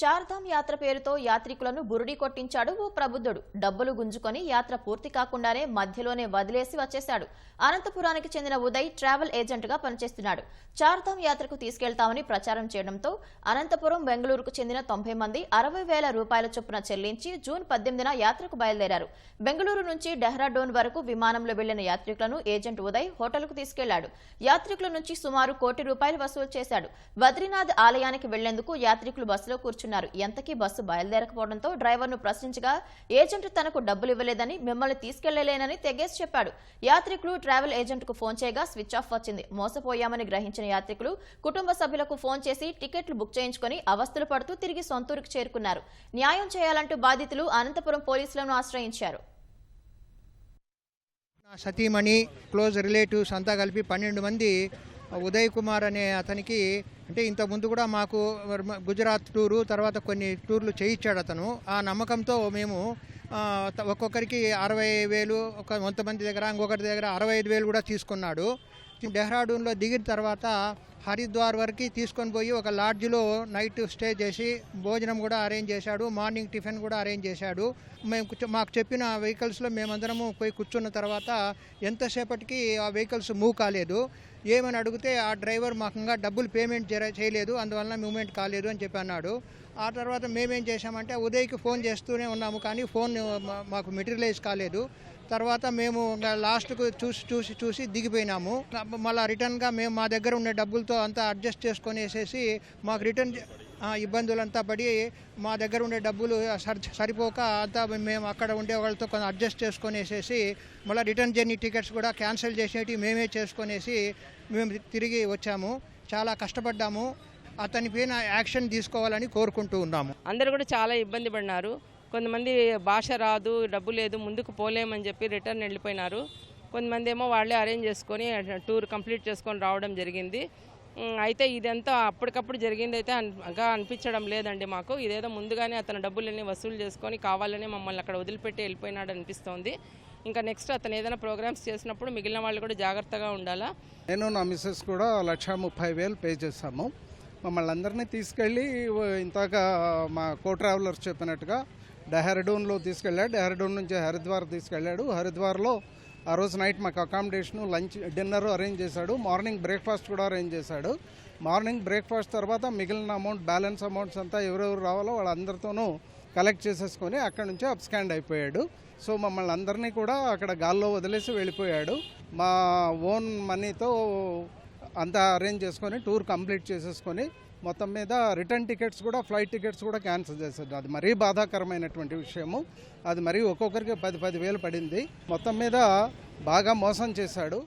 చార్ధామ్ యాత్ర పేరుతో యాత్రికులను బురుడి కొట్టించాడు ఓ ప్రబుద్ధుడు. డబ్బులు గుంజుకొని యాత్ర పూర్తి కాకుండానే మధ్యలోనే వదిలేసి వచ్చేశాడు. అనంతపురానికి చెందిన ఉదయ్ ట్రావెల్ ఏజెంట్గా పనిచేస్తున్నాడు. చార్ధామ్ యాత్రకు తీసుకెళ్తామని ప్రచారం చేయడంతో అనంతపురం బెంగళూరుకు చెందిన తొంభై మంది అరవై వేల రూపాయల చొప్పున చెల్లించి జూన్ పద్దెనిమిదిన యాత్రకు బయలుదేరారు. బెంగళూరు నుంచి డెహ్రాడూన్ వరకు విమానంలో వెళ్ళిన యాత్రికులను ఏజెంట్ ఉదయ్ హోటల్కు తీసుకెళ్ళాడు. యాత్రికుల నుంచి సుమారు కోటి రూపాయలు వసూలు చేశాడు. బద్రీనాథ్ ఆలయానికి వెళ్ళేందుకు యాత్రికులు బస్సులో కూర్చున్నారు. ఎంతకీ బస్సు బయలుదేరకపోవడంతో డ్రైవర్ను ప్రశ్నించగా ఏజెంట్ తనకు డబ్బులు ఇవ్వలేదని మిమ్మల్ని తీసుకెళ్ళలేనని తెగేసి చెప్పాడు. యాత్రికులు ట్రావెల్ ఏజెంట్కు ఫోన్ చేయగా స్విచ్ ఆఫ్ వచ్చింది. మోసపోయామని గ్రహించిన యాత్రికులు కుటుంబ సభ్యులకు ఫోన్ చేసి టికెట్లు బుక్ చేయించుకొని అవస్థలు పడుతూ తిరిగి సొంతూరుకు చేరుకున్నారు. న్యాయం చేయాలంటూ బాధితులు అనంతపురం పోలీసులను ఆశ్రయించారు. సతీమణి క్లోజ్ రిలేటివ్స్ అంతా కలిపి పన్నెండు మంది ఉదయ్ కుమార్ అనే అతనికి అంటే ఇంతకుముందు ముందు కూడా మాకు గుజరాత్ టూరు తర్వాత కొన్ని టూర్లు చేయించాడు అతను. ఆ నమ్మకంతో మేము ఒక్కొక్కరికి అరవై వేలు ఒక కొంతమంది దగ్గర ఇంకొకరి దగ్గర అరవై ఐదు వేలు కూడా తీసుకున్నాడు. డెహ్రాడూన్లో దిగిన తర్వాత హరిద్వార్ వరకు తీసుకొని పోయి ఒక లాడ్జ్లో నైట్ స్టే చేసి భోజనం కూడా అరేంజ్ చేశాడు మార్నింగ్ టిఫిన్ కూడా అరేంజ్ చేశాడు. మేము మాకు చెప్పిన వెహికల్స్లో మేమందరము పోయి కూర్చున్న తర్వాత ఎంతసేపటికి ఆ వెహికల్స్ మూవ్ కాలేదు. ఏమని అడిగితే ఆ డ్రైవర్ మాకు ఇంకా డబ్బులు పేమెంట్ జర- చేయలేదు అందువలన మూమెంట్ కాలేదు అని చెప్పి అన్నాడు. ఆ తర్వాత మేమేం చేశామంటే ఉదయ్కి ఫోన్ చేస్తూనే ఉన్నాము కానీ ఫోన్ మాకు మెటీరియలైజ్ కాలేదు. తర్వాత మేము లాస్ట్కు చూసి చూసి చూసి దిగిపోయినాము. మళ్ళీ రిటర్న్గా మేము మా దగ్గర ఉండే డబ్బులతో అంతా అడ్జస్ట్ చేసుకొని వేసేసి మాకు రిటర్న్ ఇబ్బందులంతా పడి మా దగ్గర ఉండే డబ్బులు సరి సరిపోక అంతా మేము అక్కడ ఉండే వాళ్ళతో కొంచెం అడ్జస్ట్ చేసుకునేసేసి మళ్ళీ రిటర్న్ జర్నీ టికెట్స్ కూడా క్యాన్సిల్ చేసేటి మేమే చేసుకొనేసి మేము తిరిగి వచ్చాము. చాలా కష్టపడ్డాము. అతని పైన యాక్షన్ తీసుకోవాలని కోరుకుంటూ ఉన్నాము. అందరూ కూడా చాలా ఇబ్బంది పడినారు. కొంతమంది భాష రాదు డబ్బు లేదు ముందుకు పోలేమని చెప్పి రిటర్న్ వెళ్ళిపోయినారు. కొంతమంది ఏమో వాళ్ళే అరేంజ్ చేసుకొని టూర్ కంప్లీట్ చేసుకొని రావడం జరిగింది. అయితే ఇదంతా అప్పటికప్పుడు జరిగింది అయితే అనిపించడం లేదండి మాకు. ఇదేదో ముందుగానే అతను డబ్బులన్నీ వసూలు చేసుకొని కావాలని మమ్మల్ని అక్కడ వదిలిపెట్టి వెళ్ళిపోయినాడు అనిపిస్తోంది. ఇంకా నెక్స్ట్ అతను ఏదైనా ప్రోగ్రామ్స్ చేసినప్పుడు మిగిలిన వాళ్ళు కూడా జాగ్రత్తగా ఉండాలా? నేను నా మిస్సెస్ కూడా లక్ష ముప్పై వేలు పే చేశాము. మమ్మల్ని అందరినీ తీసుకెళ్ళి ఇంతాక మా కో ట్రావెలర్స్ చెప్పినట్టుగా డెహ్రాడూన్లో తీసుకెళ్ళాడు. డెహ్రాడూన్ నుంచి హరిద్వార్ తీసుకెళ్ళాడు. హరిద్వార్లో ఆ రోజు నైట్ మాకు అకామిడేషను లంచ్ డిన్నర్ అరేంజ్ చేశాడు. మార్నింగ్ బ్రేక్ఫాస్ట్ కూడా అరేంజ్ చేశాడు. మార్నింగ్ బ్రేక్ఫాస్ట్ తర్వాత మిగిలిన అమౌంట్ బ్యాలెన్స్ అమౌంట్స్ అంతా ఎవరెవరు రావాలో వాళ్ళందరితోనూ కలెక్ట్ చేసేసుకొని అక్కడ నుంచి అప్స్కాండ్ అయిపోయాడు. సో మమ్మల్ని అందరినీ కూడా అక్కడ గాల్లో వదిలేసి వెళ్ళిపోయాడు. మా ఓన్ మనీతో అంతా అరేంజ్ చేసుకొని టూర్ కంప్లీట్ చేసేసుకొని మొత్తం మీద రిటర్న్ టికెట్స్ కూడా ఫ్లైట్ టికెట్స్ కూడా క్యాన్సిల్ చేశారు. అది మరీ బాధాకరమైనటువంటి విషయము. అది మరీ ఒక్కొక్కరికి పది పది వేలు పడింది. మొత్తం మీద బాగా మోసం చేశాడు.